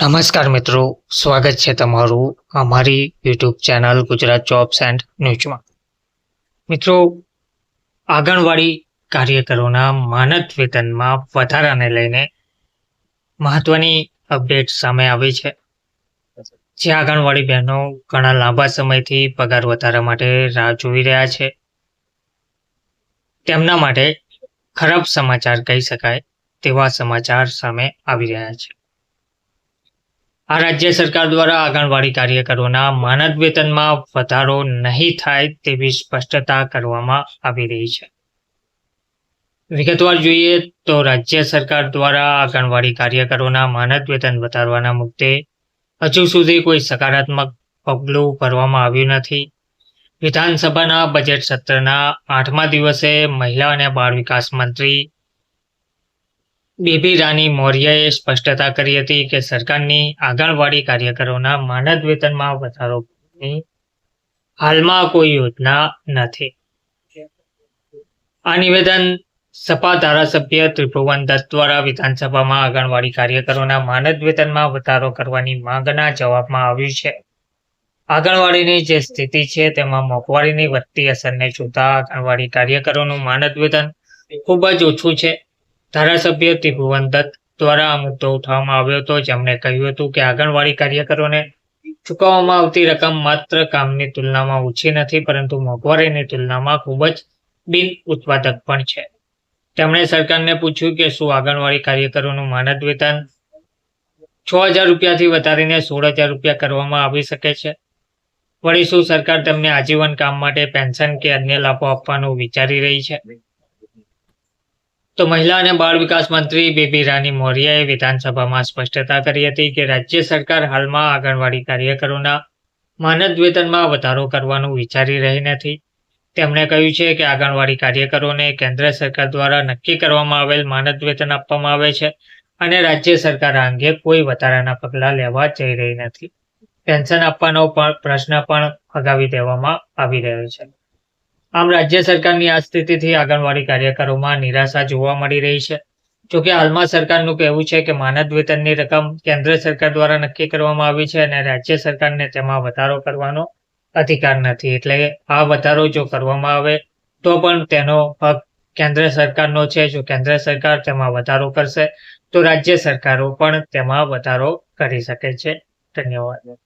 નમસ્કાર મિત્રો, સ્વાગત છે તમારું અમારી YouTube channel Gujarat jobs and ન્યૂઝમાં મિત્રો, આંગણવાડી કાર્યકરોના માનદ વેતનમાં વધારાને લઈને મહત્વની અપડેટ સામે આવી છે. જે આંગણવાડી બહેનો ઘણા લાંબા સમયથી પગાર વધારા માટે રાહ જોઈ રહ્યા છે. તેમના માટે ખરાબ સમાચાર કહી શકાય તેવા સમાચાર સામે આવી રહ્યા છે. આ રાજ્ય સરકાર દ્વારા આંગણવાડી કાર્યકરોના માનદ વેતનમાં વધારો નહીં થાય તેવી સ્પષ્ટતા કરવામાં આવી રહી છે. વિગતવાર જોઈએ તો રાજ્ય સરકાર દ્વારા આંગણવાડી કાર્યકરોના માનદ વેતન વધારવાના મુદ્દે હજુ સુધી કોઈ સકારાત્મક પગલું ભરવામાં આવ્યું નથી. વિધાનસભાના બજેટ સત્રના આઠમા દિવસે મહિલા અને બાળ વિકાસ મંત્રી બેબી રાની મૌર્યએ સ્પષ્ટતા કરી હતી કે સરકારની આંગણવાડી કાર્યકરોના માનદ વેતનમાં વધારો હાલમાં કોઈ યોજના નથી. આ નિવેદન સપા ધારાસભ્ય ત્રિભુવન દત્ત દ્વારા વિધાનસભામાં આંગણવાડી કાર્યકરોના માનદ વેતનમાં વધારો કરવાની માંગના જવાબમાં આવ્યું છે. આંગણવાડીની જે સ્થિતિ છે તેમાં મોંઘવારીની વધતી અસરને જોતા આંગણવાડી કાર્યકરોનું માનદ વેતન ખૂબ જ ઓછું છે. ધારાસભ્ય ત્રિભુવન દત્ત દ્વારા આ મુદ્દો ઉઠાવવામાં આવ્યો હતો. જેમણે કહ્યું હતું કે આંગણવાડી કાર્યકરોને ચૂકવવામાં આવતી રકમ માત્ર કામની તુલનામાં ઓછી નથી, પરંતુ મોંઘવારીની તુલનામાં ખૂબ જ બિન ઉત્પાદક પણ છે. તેમણે સરકારને પૂછ્યું કે શું આંગણવાડી કાર્યકરોનું માનદ વેતન છ હજાર રૂપિયાથી વધારીને સોળ હજાર રૂપિયા કરવામાં આવી શકે છે? વળી શું સરકાર તેમને આજીવન કામ માટે પેન્શન કે અન્ય લાભો આપવાનું વિચારી રહી છે? તો મહિલા અને બાળ વિકાસ મંત્રી બેબી રાની મૌર્યએ વિધાનસભામાં સ્પષ્ટતા કરી હતી કે રાજ્ય સરકાર હાલમાં આંગણવાડી કાર્યકરોના માનદ વેતનમાં વધારો કરવાનું વિચારી રહી નથી. તેમણે કહ્યું છે કે આંગણવાડી કાર્યકરોને કેન્દ્ર સરકાર દ્વારા નક્કી કરવામાં આવેલ માનદ વેતન આપવામાં આવે છે અને રાજ્ય સરકાર આ અંગે કોઈ વધારાના પગલાં લેવા જઈ રહી નથી. પેન્શન આપવાનો પણ પ્રશ્ન પણ ફગાવી દેવામાં આવી રહ્યો છે. આમ રાજ્ય સરકારની આ સ્થિતિથી આંગણવાડી કાર્યકરોમાં નિરાશા જોવા મળી રહી છે. જોકે હાલમાં સરકારનું કહેવું છે કે માનદ વેતનની રકમ કેન્દ્ર સરકાર દ્વારા નક્કી કરવામાં આવી છે અને રાજ્ય સરકારને તેમાં વધારો કરવાનો અધિકાર નથી. એટલે આ વધારો જો કરવામાં આવે, તો પણ તેનો હક કેન્દ્ર સરકારનો છે. જો કેન્દ્ર સરકાર તેમાં વધારો કરશે, તો રાજ્ય સરકારો પણ તેમાં વધારો કરી શકે છે. ધન્યવાદ.